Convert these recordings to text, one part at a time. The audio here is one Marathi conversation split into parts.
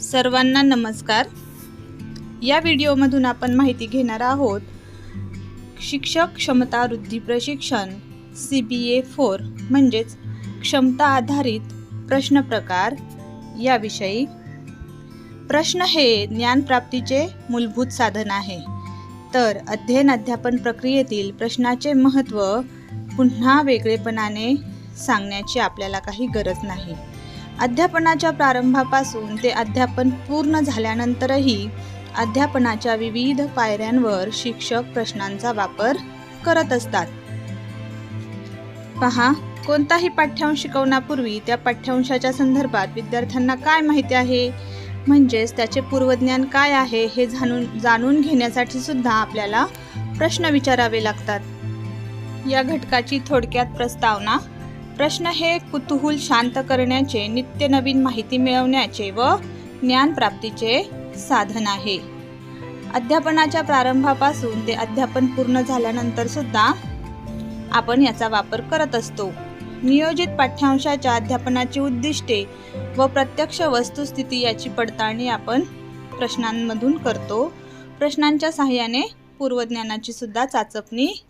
सर्वांना नमस्कार. या व्हिडिओमधून आपण माहिती घेणार आहोत शिक्षक क्षमता वृद्धी प्रशिक्षण सी बी ए फोर म्हणजेच क्षमता आधारित प्रश्न प्रकार याविषयी. प्रश्न हे ज्ञानप्राप्तीचे मूलभूत साधन आहे. तर अध्ययन अध्यापन प्रक्रियेतील प्रश्नाचे महत्त्व पुन्हा वेगळेपणाने सांगण्याची आपल्याला काही गरज नाही. अध्यापनाच्या प्रारंभापासून ते अध्यापन पूर्ण झाल्यानंतरही अध्यापनाच्या विविध पायऱ्यांवर शिक्षक प्रश्नांचा वापर करत असतात. पहा कोणताही पाठ्यांश शिकवण्यापूर्वी त्या पाठ्यांशाच्या संदर्भात विद्यार्थ्यांना काय माहिती आहे? म्हणजेच त्याचे पूर्वज्ञान काय आहे हे जाणून जाणून घेण्यासाठी सुद्धा आपल्याला प्रश्न विचारावे लागतात. या घटकाची थोडक्यात प्रस्तावना प्रश्न हे कुतूहल शांत करण्याचे नित्य नवीन माहिती मिळवण्याचे व ज्ञानप्राप्तीचे साधन आहे. अध्यापनाच्या प्रारंभापासून ते अध्यापन पूर्ण झाल्यानंतर सुद्धा आपण याचा वापर करत असतो. नियोजित पाठ्यांशाच्या अध्यापनाची उद्दिष्टे व प्रत्यक्ष वस्तुस्थिती याची पडताळणी आपण प्रश्नांमधून करतो. प्रश्नांच्या सहाय्याने पूर्वज्ञानाची सुद्धा चाचपणी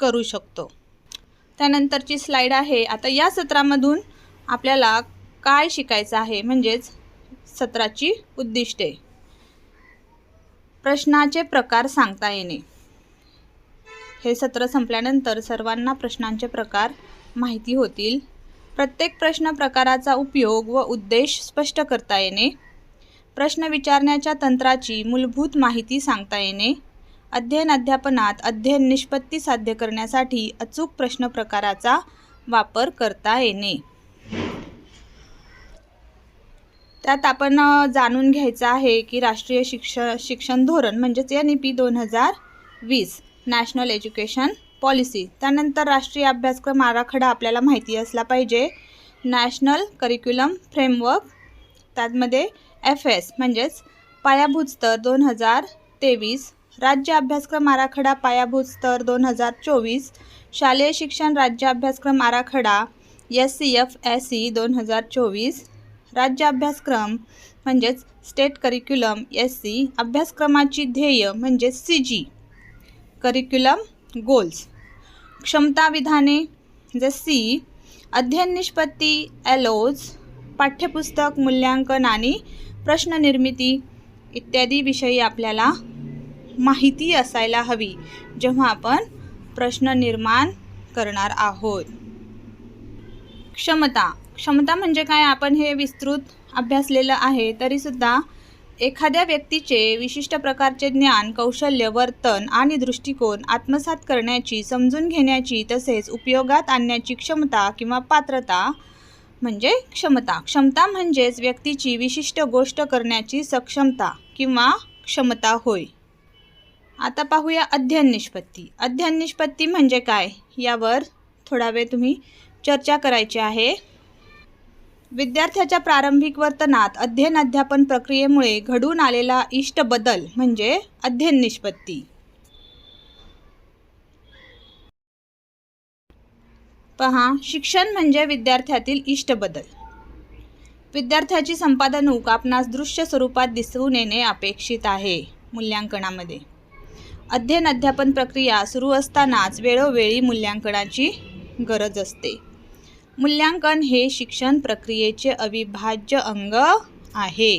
करू शकतो. त्यानंतरची स्लाईड आहे. आता या सत्रामधून आपल्याला काय शिकायचं आहे? म्हणजेच सत्राची उद्दिष्टे. प्रश्नाचे प्रकार सांगता येणे. हे सत्र संपल्यानंतर सर्वांना प्रश्नांचे प्रकार माहिती होतील. प्रत्येक प्रश्न प्रकाराचा उपयोग व उद्देश स्पष्ट करता येणे. प्रश्न विचारण्याच्या तंत्राची मूलभूत माहिती सांगता येणे. अध्ययन अध्यापनात अध्ययन निष्पत्ती साध्य करण्यासाठी अचूक प्रश्न प्रकाराचा वापर करता येणे. त्यात आपण जाणून घ्यायचं आहे की राष्ट्रीय शिक्ष शिक्षण धोरण म्हणजेच एन ई पी दोन हजार वीस नॅशनल एज्युकेशन पॉलिसी त्यानंतर राष्ट्रीय अभ्यासक्रम आराखडा आपल्याला माहिती असला पाहिजे. नॅशनल करिक्युलम फ्रेमवर्क त्यामध्ये एफ एस म्हणजेच पायाभूत स्तर दोन हजार तेवीस राज्य अभ्यासक्रम आराखडा पायाभूत स्तर दोन हजार चोवीस शालेय शिक्षण राज्य अभ्यासक्रम आराखडा S C F S C दोन हजार चोवीस राज्य अभ्यासक्रम म्हणजेच स्टेट करिक्युलम एस सी अभ्यासक्रमाची ध्येय म्हणजेच सी जी करिक्युलम गोल्स. क्षमता विधाने जे सी अध्ययन निष्पत्ती एलोज पाठ्यपुस्तक मूल्यांकन आणि प्रश्ननिर्मिती इत्यादी विषयी आपल्याला माहिती असायला हवी जेव्हा आपण प्रश्न निर्माण करणार आहोत. क्षमता. क्षमता म्हणजे काय? आपण हे विस्तृत अभ्यासलेलं आहे तरीसुद्धा एखाद्या व्यक्तीचे विशिष्ट प्रकारचे ज्ञान कौशल्य वर्तन आणि दृष्टिकोन आत्मसात करण्याची समजून घेण्याची तसेच उपयोगात आणण्याची क्षमता किंवा पात्रता म्हणजे क्षमता. क्षमता म्हणजेच व्यक्तीची विशिष्ट गोष्ट करण्याची सक्षमता किंवा क्षमता होय. आता पाहूया अध्ययन निष्पत्ती. अध्ययन निष्पत्ती म्हणजे काय? यावर थोडा वेळ तुम्ही चर्चा करायची आहे. विद्यार्थ्याच्या प्रारंभिक वर्तनात अध्ययन अध्यापन प्रक्रियेमुळे घडून आलेला इष्ट बदल म्हणजे अध्ययन निष्पत्ती. पहा शिक्षण म्हणजे विद्यार्थ्यातील इष्ट बदल. विद्यार्थ्याची संपादनूक आपणास दृश्य स्वरूपात दिसून येणे अपेक्षित आहे मूल्यांकनामध्ये. अध्ययन अध्यापन प्रक्रिया सुरू असतानाच वेळोवेळी मूल्यांकनाची गरज असते. मूल्यांकन हे शिक्षण प्रक्रियेचे अविभाज्य अंग आहे.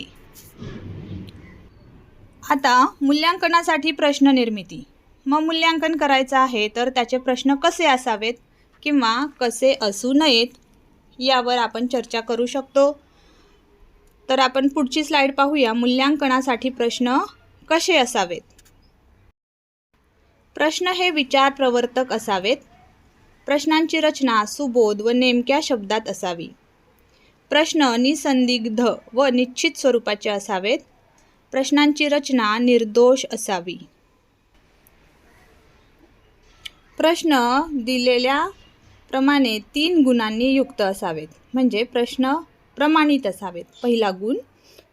आता मूल्यांकनासाठी प्रश्न निर्मिती. मग मूल्यांकन करायचं आहे तर त्याचे प्रश्न कसे असावेत किंवा कसे असू नयेत यावर आपण चर्चा करू शकतो. तर आपण पुढची स्लाईड पाहूया. मूल्यांकनासाठी प्रश्न कसे असावेत? प्रश्न हे विचार प्रवर्तक असावेत. प्रश्नांची रचना सुबोध व नेमक्या शब्दात असावी. प्रश्न निसंदिग्ध व निश्चित स्वरूपाचे असावेत. प्रश्नांची रचना निर्दोष असावी. प्रश्न दिलेल्या प्रमाणे तीन गुणांनी युक्त असावेत. म्हणजे प्रश्न प्रमाणित असावेत. पहिला गुण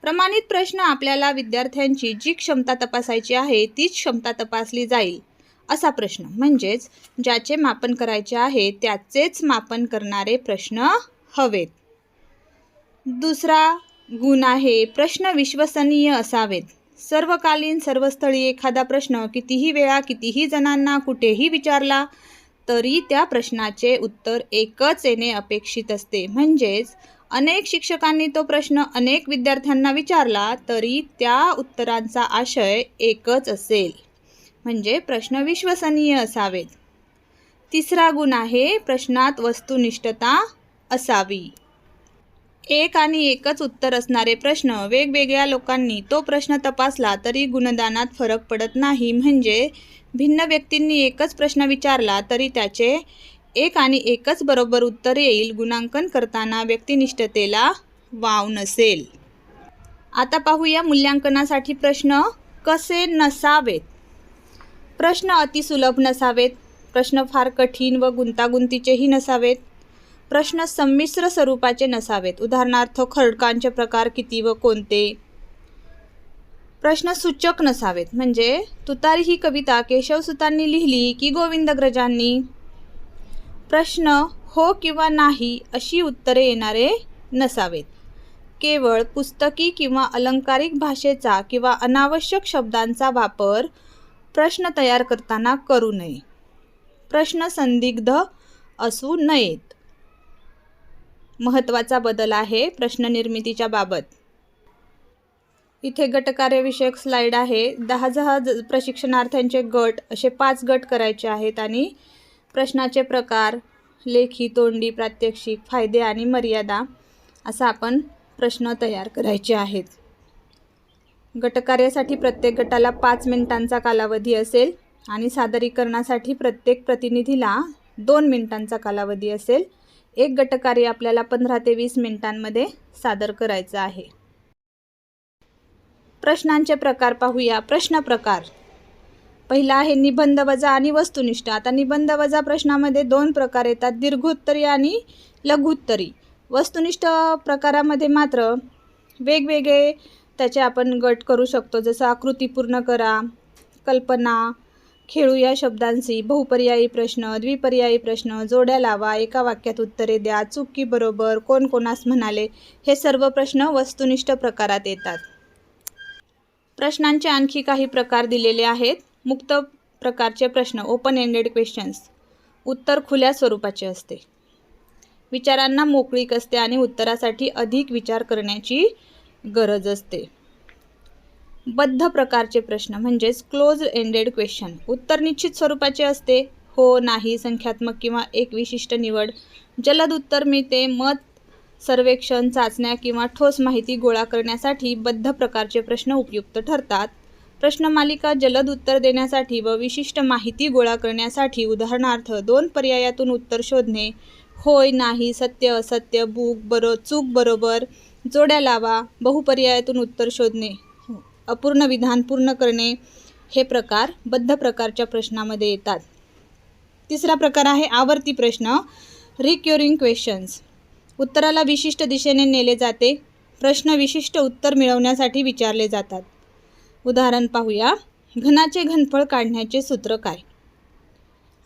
प्रमाणित प्रश्न आपल्याला विद्यार्थ्यांची जी क्षमता तपासायची आहे तीच क्षमता तपासली जाईल. असा प्रश्न. म्हणजेच ज्याचे मापन करायचे आहे त्याचेच मापन करणारे प्रश्न हवेत. दुसरा गुण आहे प्रश्न विश्वसनीय असावेत. सर्वकालीन सर्वस्थळी एखादा प्रश्न कितीही वेळा कितीही जणांना कुठेही विचारला तरी त्या प्रश्नाचे उत्तर एकच येणे अपेक्षित असते. म्हणजेच अनेक शिक्षकांनी तो प्रश्न अनेक विद्यार्थ्यांना विचारला तरी त्या उत्तरांचा आशय एकच असेल. म्हणजे प्रश्न विश्वसनीय असावेत. तिसरा गुण आहे प्रश्नात वस्तुनिष्ठता असावी. एक आणि एकच उत्तर असणारे प्रश्न वेगवेगळ्या लोकांनी तो प्रश्न तपासला तरी गुणदानात फरक पडत नाही. म्हणजे भिन्न व्यक्तींनी एकच प्रश्न विचारला तरी त्याचे एक आणि एकच बरोबर उत्तर येईल. गुणांकन करताना व्यक्तिनिष्ठतेला वाव नसेल. आता पाहूया मूल्यांकनासाठी प्रश्न कसे नसावेत. प्रश्न अतिसुलभ नसावेत. प्रश्न फार कठीण व गुंतागुंतीचेही नसावेत. प्रश्न संमिश्र स्वरूपाचे नसावेत. उदाहरणार्थ खडकांचे प्रकार किती व कोणते? प्रश्न सूचक नसावेत. म्हणजे तुतारी ही कविता केशवसुतांनी लिहिली की गोविंदग्रजांनी? प्रश्न हो किंवा नाही अशी उत्तरे येणारे नसावेत. केवळ पुस्तकी किंवा अलंकारिक भाषेचा किंवा अनावश्यक शब्दांचा वापर प्रश्न तयार करताना करू नये. प्रश्न संदिग्ध असू नयेत. महत्त्वाचा बदल आहे प्रश्न निर्मितीच्या बाबत. इथे गटकार्यविषयक स्लाईड आहे. दहा दहा ज- प्रशिक्षणार्थ्यांचे गट असे पाच गट करायचे आहेत आणि प्रश्नाचे प्रकार लेखी तोंडी प्रात्यक्षिक फायदे आणि मर्यादा असा आपण प्रश्न तयार करायचे आहेत. गटकार्यासाठी प्रत्येक गटाला पाच मिनिटांचा कालावधी असेल आणि सादरीकरणासाठी प्रत्येक प्रतिनिधीला दोन मिनिटांचा कालावधी असेल. एक गटकार्य आपल्याला पंधरा ते वीस मिनिटांमध्ये सादर करायचं आहे. प्रश्नांचे प्रकार पाहूया. प्रश्न प्रकार. पहिला आहे निबंध वजा आणि वस्तुनिष्ठ. आता निबंध वजा प्रश्नामध्ये दोन प्रकार येतात. दीर्घोत्तरी आणि लघुत्तरी. वस्तुनिष्ठ प्रकारामध्ये मात्र वेगवेगळे त्याचे आपण गट करू शकतो. जसं आकृती पूर्ण करा कल्पना खेळू या शब्दांशी बहुपर्यायी प्रश्न द्विपर्यायी प्रश्न जोड्या लावा एका वाक्यात उत्तरे द्या चुकी बरोबर कोण कोणास म्हणाले हे सर्व प्रश्न वस्तुनिष्ठ प्रकारात येतात. प्रश्नांचे आणखी काही प्रकार दिलेले आहेत. मुक्त प्रकारचे प्रश्न ओपन एंडेड क्वेश्चन्स उत्तर खुल्या स्वरूपाचे असते. विचारांना मोकळीक असते आणि उत्तरासाठी अधिक विचार करण्याची गरज असते. बद्ध प्रकारचे प्रश्न म्हणजेच क्लोज एंडेड क्वेश्चन उत्तर निश्चित स्वरूपाचे असते. हो नाही संख्यात्मक किंवा एक विशिष्ट निवड. जलद उत्तर मिळते. मत सर्वेक्षण चाचण्या किंवा ठोस माहिती गोळा करण्यासाठी बद्ध प्रकारचे प्रश्न उपयुक्त ठरतात. प्रश्नमालिका जलद उत्तर देण्यासाठी व विशिष्ट माहिती गोळा करण्यासाठी उदाहरणार्थ दोन पर्यायातून उत्तर शोधणे. होय नाही सत्य असत्य बुक बरो चूक बरोबर. जोड्या लावा बहुपर्यायातून उत्तर शोधणे. हो. अपूर्ण विधान पूर्ण करणे हे प्रकार बद्ध प्रकारच्या प्रश्नामध्ये येतात. तिसरा प्रकार आहे आवर्ती प्रश्न रिक्युरिंग क्वेश्चन्स उत्तराला विशिष्ट दिशेने नेले जाते. प्रश्न विशिष्ट उत्तर मिळवण्यासाठी विचारले जातात. उदाहरण पाहूया. घनाचे घनफळ काढण्याचे सूत्र काय?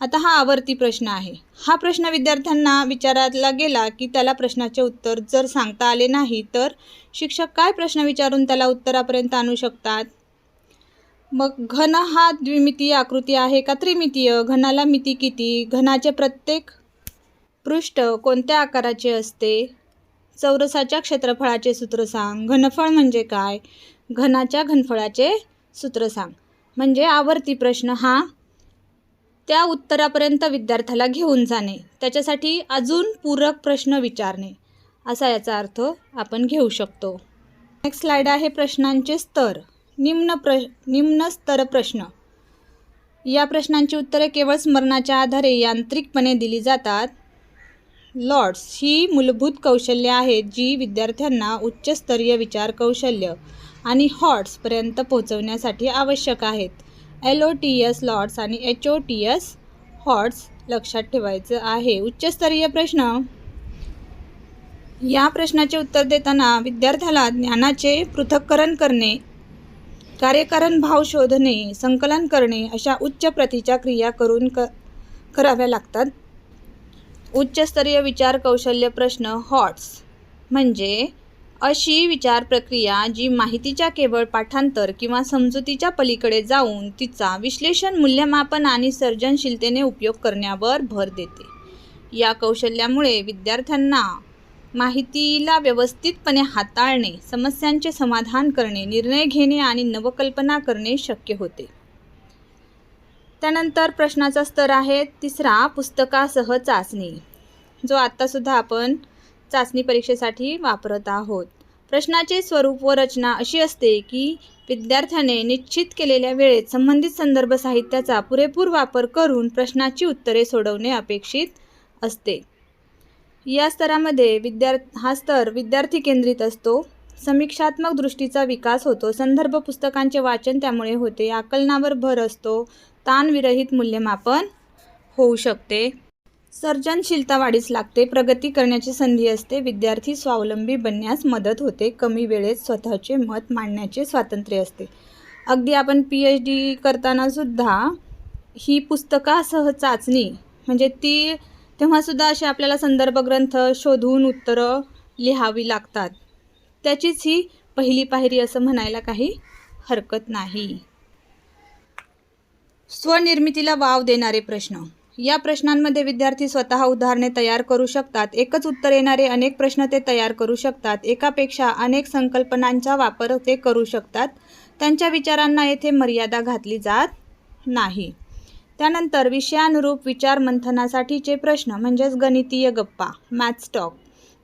आता हा आवर्ती प्रश्न आहे. हा प्रश्न विद्यार्थ्यांना विचारातला गेला की त्याला प्रश्नाचे उत्तर जर सांगता आले नाही तर शिक्षक काय प्रश्न विचारून त्याला उत्तरापर्यंत आणू शकतात? मग घन हा द्विमितीय आकृती आहे का त्रिमितीय? घनाला मिती किती? घनाचे प्रत्येक पृष्ठ कोणत्या आकाराचे असते? चौरसाच्या क्षेत्रफळाचे सूत्र सांग. घनफळ म्हणजे काय? घनाच्या घनफळाचे सूत्र सांग. म्हणजे आवर्ती प्रश्न हा त्या उत्तरापर्यंत विद्यार्थ्याला घेऊन जाणे. त्याच्यासाठी अजून पूरक प्रश्न विचारणे. असा याचा अर्थ आपण घेऊ शकतो. नेक्स्ट स्लाइड आहे प्रश्नांचे स्तर. निम्न प्र निम्न स्तर प्रश्न. या प्रश्नांची उत्तरे केवळ स्मरणाच्या आधारे यांत्रिकपणे दिली जातात. लॉर्ड्स ही मूलभूत कौशल्य आहेत जी विद्यार्थ्यांना उच्चस्तरीय विचार कौशल्य आणि हॉट्सपर्यंत पोहोचवण्यासाठी आवश्यक आहेत. L O T S lots आणि H O T S hots लक्षात ठेवायचं आहे. उच्चस्तरीय प्रश्न. या प्रश्नाचे उत्तर देताना विद्यार्थ्याला ज्ञानाचे पृथक्करण करणे कार्यकारण भाव शोधणे संकलन करणे अशा उच्च प्रतीच्या क्रिया करून क कराव्या लागतात. उच्चस्तरीय विचार कौशल्य प्रश्न हॉट्स म्हणजे अशी विचार प्रक्रिया जी माहितीच्या केवळ पाठांतर किंवा समजुतीच्या पलीकडे जाऊन तिचा विश्लेषण मूल्यमापन आणि सर्जनशीलतेने उपयोग करण्यावर भर देते. या कौशल्यामुळे विद्यार्थ्यांना माहितीला व्यवस्थितपणे हाताळणे समस्यांचे समाधान करणे निर्णय घेणे आणि नवकल्पना करणे शक्य होते. त्यानंतर प्रश्नाचा स्तर आहे तिसरा पुस्तकासह चाचणी. जो आत्तासुद्धा आपण चाचणी परीक्षेसाठी वापरत आहोत. प्रश्नाचे स्वरूप व रचना अशी असते की विद्यार्थ्याने निश्चित केलेल्या वेळेत संबंधित संदर्भ साहित्याचा पुरेपूर वापर करून प्रश्नाची उत्तरे सोडवणे अपेक्षित असते. या स्तरामध्ये विद्यार्थ हा स्तर विद्यार्थी केंद्रित असतो. समीक्षात्मक दृष्टीचा विकास होतो. संदर्भ पुस्तकांचे वाचन त्यामुळे होते. आकलनावर भर असतो. ताणविरहित मूल्यमापन होऊ शकते. सर्जनशीलता वाढीस लागते प्रगती करण्याची संधी असते विद्यार्थी स्वावलंबी बनण्यास मदत होते कमी वेळेत स्वतःचे मत मांडण्याचे स्वातंत्र्य असते. अगदी आपण पी एच डी करतानासुद्धा ही पुस्तकासह चाचणी म्हणजे ती तेव्हासुद्धा असे आपल्याला संदर्भ ग्रंथ शोधून उत्तरं लिहावी लागतात. त्याचीच ही पहिली पायरी असं म्हणायला काही हरकत नाही. स्वनिर्मितीला वाव देणारे प्रश्न. या प्रश्नांमध्ये विद्यार्थी स्वतः उदाहरणे तयार करू शकतात. एकच उत्तर येणारे अनेक प्रश्न ते तयार करू शकतात. एकापेक्षा अनेक संकल्पनांचा वापर ते करू शकतात. त्यांच्या विचारांना येथे मर्यादा घातली जात नाही. त्यानंतर विषयानुरूप विचार मंथनासाठीचे प्रश्न म्हणजेच गणितीय गप्पा मॅथ्स टॉक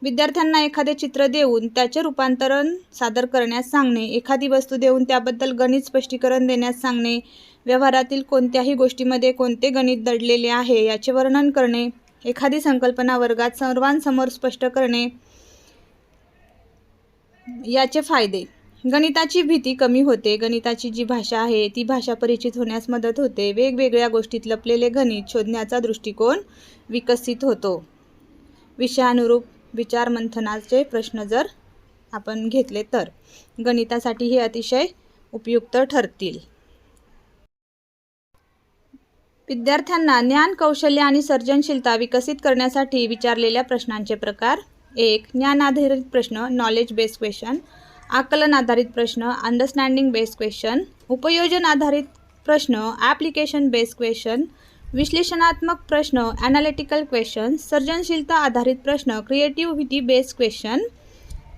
विद्यार्थ्यांना एखादे चित्र देऊन त्याचे रूपांतरण सादर करण्यास सांगणे एखादी वस्तू देऊन त्याबद्दल गणित स्पष्टीकरण देण्यास सांगणे व्यवहारातील कोणत्याही गोष्टीमध्ये कोणते गणित दडलेले आहे याचे वर्णन करणे एखादी संकल्पना वर्गात सर्वांसमोर स्पष्ट करणे याचे फायदे. गणिताची भीती कमी होते. गणिताची जी भाषा आहे ती भाषा परिचित होण्यास मदत होते. वेगवेगळ्या गोष्टीत लपलेले गणित शोधण्याचा दृष्टिकोन विकसित होतो. विषयानुरूप विचारमंथनाचे प्रश्न जर आपण घेतले तर गणितासाठी हे अतिशय उपयुक्त ठरतील. विद्यार्थ्यांना ज्ञान कौशल्य आणि सर्जनशीलता विकसित करण्यासाठी विचारलेल्या प्रश्नांचे प्रकार. एक ज्ञान आधारित प्रश्न नॉलेज बेस्ड क्वेश्चन आकलन आधारित प्रश्न अंडरस्टँडिंग बेस्ड क्वेश्चन उपयोजन आधारित प्रश्न ॲप्लिकेशन बेस्ड क्वेश्चन विश्लेषणात्मक प्रश्न ॲनालिटिकल क्वेश्चन सर्जनशीलता आधारित प्रश्न क्रिएटिव्हिटी बेस्ड क्वेश्चन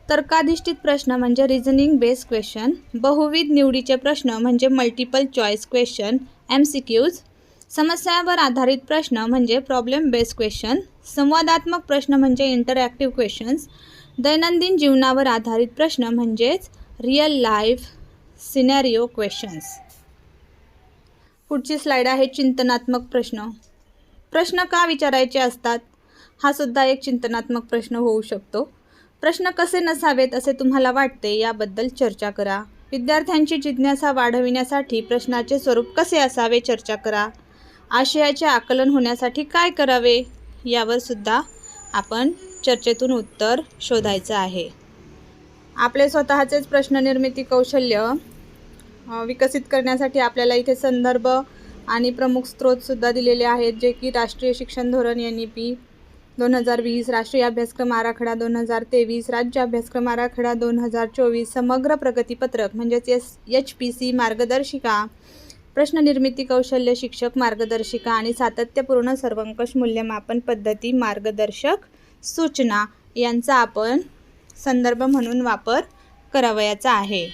तर्काधिष्ठित प्रश्न म्हणजे रिझनिंग बेस्ड क्वेश्चन बहुविध निवडीचे प्रश्न म्हणजे multiple choice question M C Qs समस्यांवर आधारित प्रश्न म्हणजे प्रॉब्लेम बेस्ड क्वेश्चन संवादात्मक प्रश्न म्हणजे इंटरॅक्टिव्ह क्वेश्चन्स दैनंदिन जीवनावर आधारित प्रश्न म्हणजेच रिअल लाईफ सिनॅरिओ क्वेश्चन्स पुढची स्लाईड आहे चिंतनात्मक प्रश्न. प्रश्न का विचारायचे असतात? हा सुद्धा एक चिंतनात्मक प्रश्न होऊ शकतो. प्रश्न कसे नसावेत असे तुम्हाला वाटते याबद्दल चर्चा करा. विद्यार्थ्यांची जिज्ञासा वाढविण्यासाठी प्रश्नाचे स्वरूप कसे असावे चर्चा करा. आशयाचे आकलन होण्यासाठी काय करावे? यावर सुद्धा आपण चर्चेतून उत्तर शोधायचं आहे. आपले स्वतःचेच प्रश्न निर्मिती कौशल्य विकसित करण्यासाठी आपल्याला इथे संदर्भ आणि प्रमुख स्रोतसुद्धा दिलेले आहेत जे की राष्ट्रीय शिक्षण धोरण एन ई पी दोन हजार वीस राष्ट्रीय अभ्यासक्रम आराखडा दोन हजार तेवीस राज्य अभ्यासक्रम आराखडा दोन हजार चोवीस समग्र प्रगतीपत्रक म्हणजेच एस एच पी सी मार्गदर्शिका प्रश्ननिर्मिती कौशल्य शिक्षक मार्गदर्शिका आणि सातत्यपूर्ण सर्वंकष मूल्यमापन पद्धती मार्गदर्शक सूचना यांचा आपण संदर्भ म्हणून वापर करावयाचा आहे.